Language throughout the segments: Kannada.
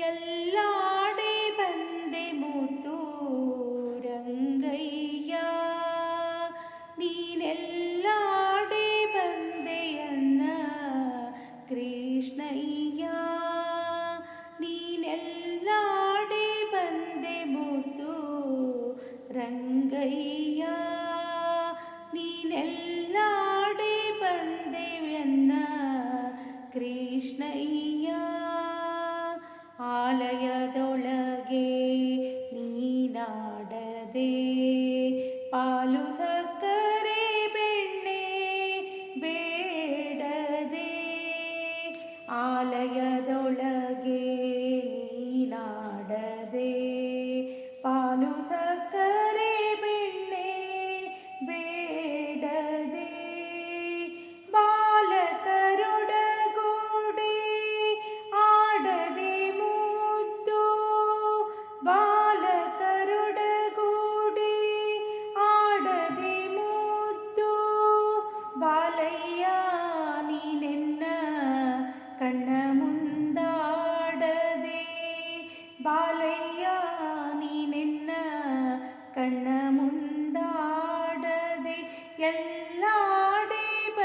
എല്ലാടെ ബന്ദെ മൂത്തൂരങ്കയ്യ. നീനെല്ലാടെ ബന്ദെയെന്ന കൃഷ്ണയ്യ. നീനെല്ലാടെ ബന്ദെ മൂത്തു രംഗയ്യ നീനെല്ലാടെ ബന്ദെയെന്ന കൃഷ്ണയ്യ. ನೀನಾಡದೆ ಪಾಲು ಸಕ್ಕರೆ ಬೆಣ್ಣೆ ಬೇಡದೆ ಆಲಯದೊಳಗೆ ನೀನಾಡದೆ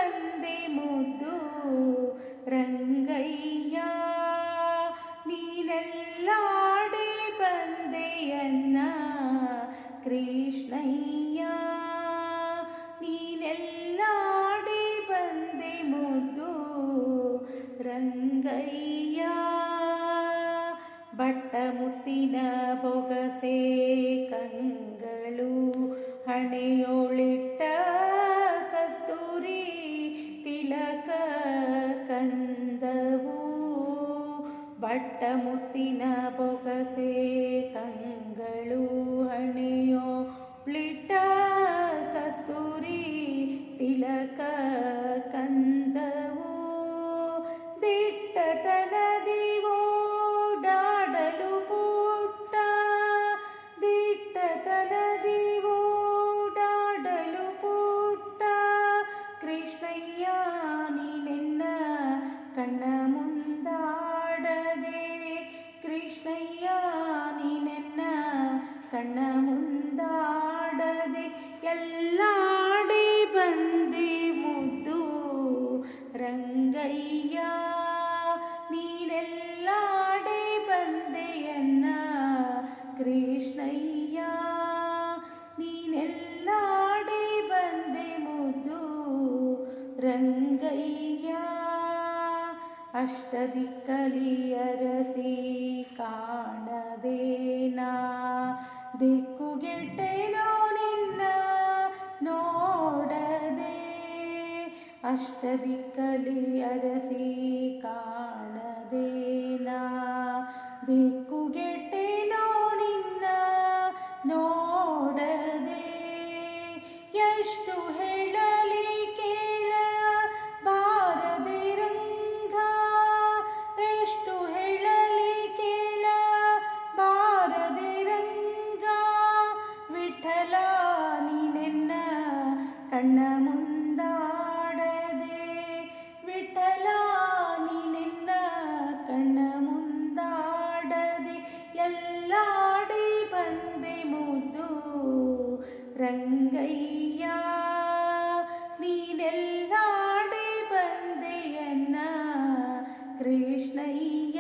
ಬಂದೆ ಮುದ್ದು ರಂಗಯ್ಯ, ನೀನೆಲ್ಲಾಡೆ ಬಂದೆಯನ್ನ ಕೃಷ್ಣಯ್ಯ, ನೀನೆಲ್ಲಾಡೆ ಬಂದೆ ಮುದ್ದು ರಂಗಯ್ಯ. ಬಟ್ಟ ಮುತ್ತಿನ ಬೊಗಸೆ ಕಂಗಳು ಹಣೆಯೋಳಿಟ್ಟ ಬಟ್ಟ ಮುತ್ತಿನ ಬೊಗಸೆ ಕಂಗಳು ಹಣೆಯೋಳಿಟ್ಟ ಕಸ್ತೂರಿ ಕೃಷ್ಣಯ್ಯ ನೀನೆನ್ನ ಕಣ್ಣ ಮುಂದಾಡದೆ ಎಲ್ಲಾಡೆ ಬಂದೆ ಮುದ್ದು ರಂಗಯ್ಯ ಅಷ್ಟದಿಕ್ಕಲಿಯರಸಿ ಕಾಣದೇನಾ? ದಿಕ್ಕುಗೆಟ್ಟೆನೋ ನಿನ್ನ ನೋಡದೆ ಅಷ್ಟದಿಕ್ಕಲಿಯರಸಿ ಕಾಣದೇನಾ? ದಿಕ್ಕುಗೆಟ್ಟೆನೋ ನಿನ್ನ ನೋಡದೆ ಎಷ್ಟು ಕಣ್ಣಮುಂದಾಡದೆ ವಿಠಲ ನೀ ನಿನ್ನ ಕಣ್ಣ ಮುಂದಾಡದೆ ಎಲ್ಲಾಡಿ ಬಂದೆ ಮುದ್ದು ರಂಗಯ್ಯ ನೀನೆಲ್ಲಾಡಿ ಬಂದೆಯನ್ನ ಕೃಷ್ಣಯ್ಯ